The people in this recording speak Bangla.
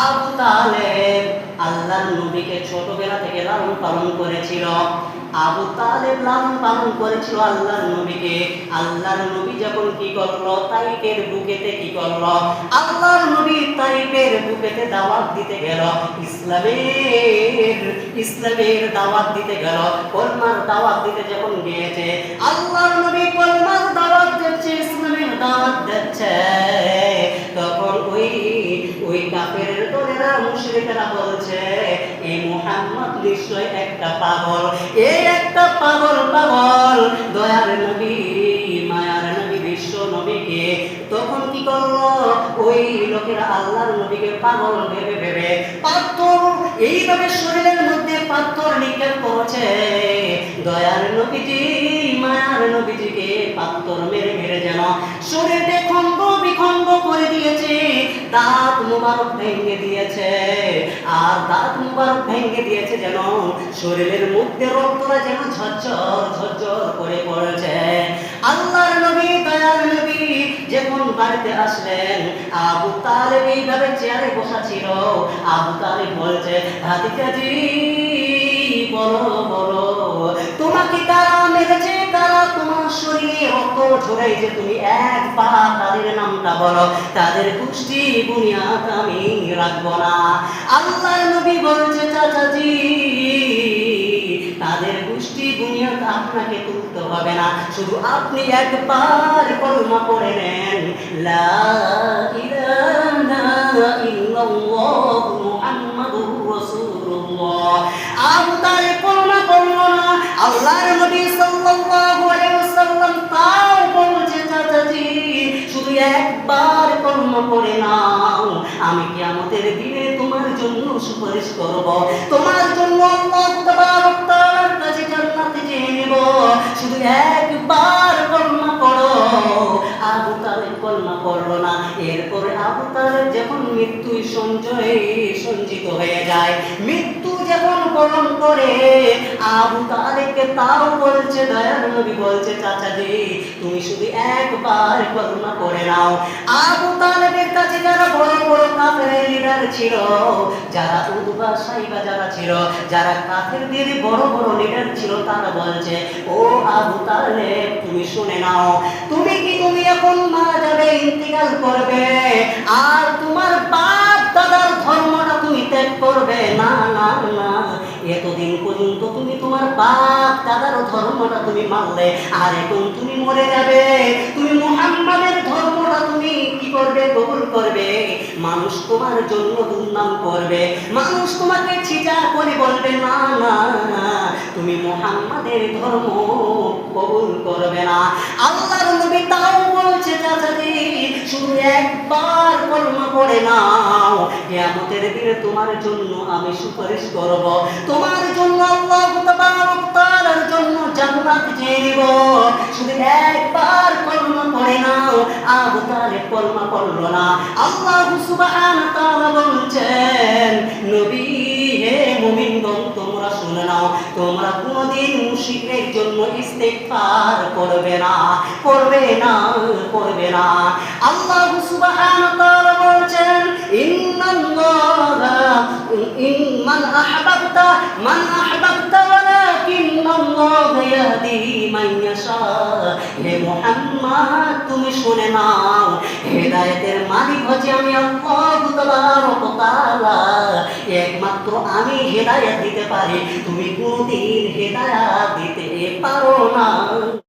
আবু তালেব আল্লাহর নবীকে ছোটবেলা থেকে লালন পালন করেছিল। আবু তালেব লালন পালন করেছিল আল্লাহর নবীকে। আল্লাহর নবী যখন কি করল? তাইফের বুকেতে কি করল? আল্লাহর নবী তাইফের বুকেতে দাওয়াত দিতে গেল। ইসলামের ইসলামের দাওয়াত দিতে গেল। দাওয়াত দিতে যখন গিয়েছে আল্লাহর মুশরিকেরা বলছে এই মুহাম্মদ নিশ্চয় একটা পাগল। এই একটা পাগল পাগল। দয়ার নবী, মায়ার নবী, বিশ্ব নবীকে তখন কি করল? ওই লোকেরা আল্লাহর নবীকে পাগল ভেবে ভেবে পাথর, এইভাবে শরীরের মধ্যে পাথর নিক্ষেপ করছে। দয়ার নবীজি, মায়ার নবীজিকে পাথর মেরে মেরে যেন শরীরকে খন্ড বিখন্ড করে দিয়েছে। দাঁত মুবারক ভেঙে দিয়েছে। আর দাঁত মুবারক ভেঙে দিয়েছে যেন শরীরের মধ্যে রক্তরা যেন ঝরঝর ঝরঝর করে পড়েছে। আল্লাহর নবী দয়ার নবী যখন বাড়িতে আসলেন, আবু তালেব এইভাবে চেয়ারে বসা ছিল। আবু তালেব বলছে, ভাতিজাজি তোমাকে কারা মেরেছে কারা তোমার শরীরে রক্ত ঝরে যে তুমি এক পা তাদের নামটা বলো। তাদের গোষ্ঠী বুনিয়াদ আমি না। আল্লাহর নবী বলছে, চাচাজি, তাদের বুনিয়াদ আপনাকে তুলতে হবে না। শুধু আপনি একবার কলমা পড়ে নেন। লা ইলাহা একবার কলমা করে নাও। আমি কিয়ামতের দিনে তোমার জন্য সুপারিশ করব। তোমার জন্য জান্নাতে যেয়ে নেব। শুধু একবার কলমা পড়ো আবু তালেব কলমা পড়ল না। এরপরে আবু তালেব যখন মৃত্যু সঞ্চয় সঞ্চিত হয়ে যায়, মৃত্যু যখন বরণ করে আবু তাও বলছে নবী বলছে তুমি শুধু একবার কলমা করে নাও। আবু কাছে যারা বড় বড় কাফের লিডার ছিল, যারা সাইবা যারা ছিল, যারা কাফেরদের বড় বড় লিডার ছিল, তারা বলছে, ও আবু তালেব, তুমি শুনে নাও, তুমি কি তুমি এখন মারা যাবে ইন্তিকাল করবে? আর তোমার বাপ করবে? না না না। এতদিন পর্যন্ত তুমি তোমার বাপ দাদার ধর্মটা তুমি মানলে। আর এখন তুমি মরে যাবে। তুমি মুহাম্মাদের ধর্মটা তুমি কি করবে? কবুল করবে। মানুষ তোমার জন্য দুর্নাম করবে। মানুষ তোমাকে ছিটা করে বলবে, না না না, তুমি মুহাম্মাদের ধর্ম কবুল করবে না। আল্লাহর নবী তাও বলছে, চাচাজি, শুধু একবার কলমা পড়ে নাও কিয়ামতের দিনে তোমার জন্য আমি সুপারিশ করব। তোমার জন্য আল্লাহ তাবারক তাআলার জন্য জান্নাত চেয়ে নিব শুধু একবার কলমা পড়ে নাও, আবু তালেব কলমা পড়ল না। আল্লাহ সুবহানাহু তাআলা বলছেন, নবী, হে মুমিনগণ, তোমরা শুনে নাও, তোমরা কোনোদিন মুশরিকের জন্য ইস্তেগফার করবে না করবে না করবে না। আল্লাহ সুবহানাহু ওয়া তাআলা বলছেন ইন্নাল্লাহা ইম্মান আহবাবতা, মান আহবাবতা ওয়ালাকিন্নাল্লাহা ইয়াহদি মান ইয়াশা। হে মুহাম্মদ, তুমি শুনে নাও, হেদায়েতের মালিক হচ্ছে আমি একমাত্র আমি হেদায়েত দিতে পারি, তুমি কোনদিন হেদায়েত দিতে পারো না।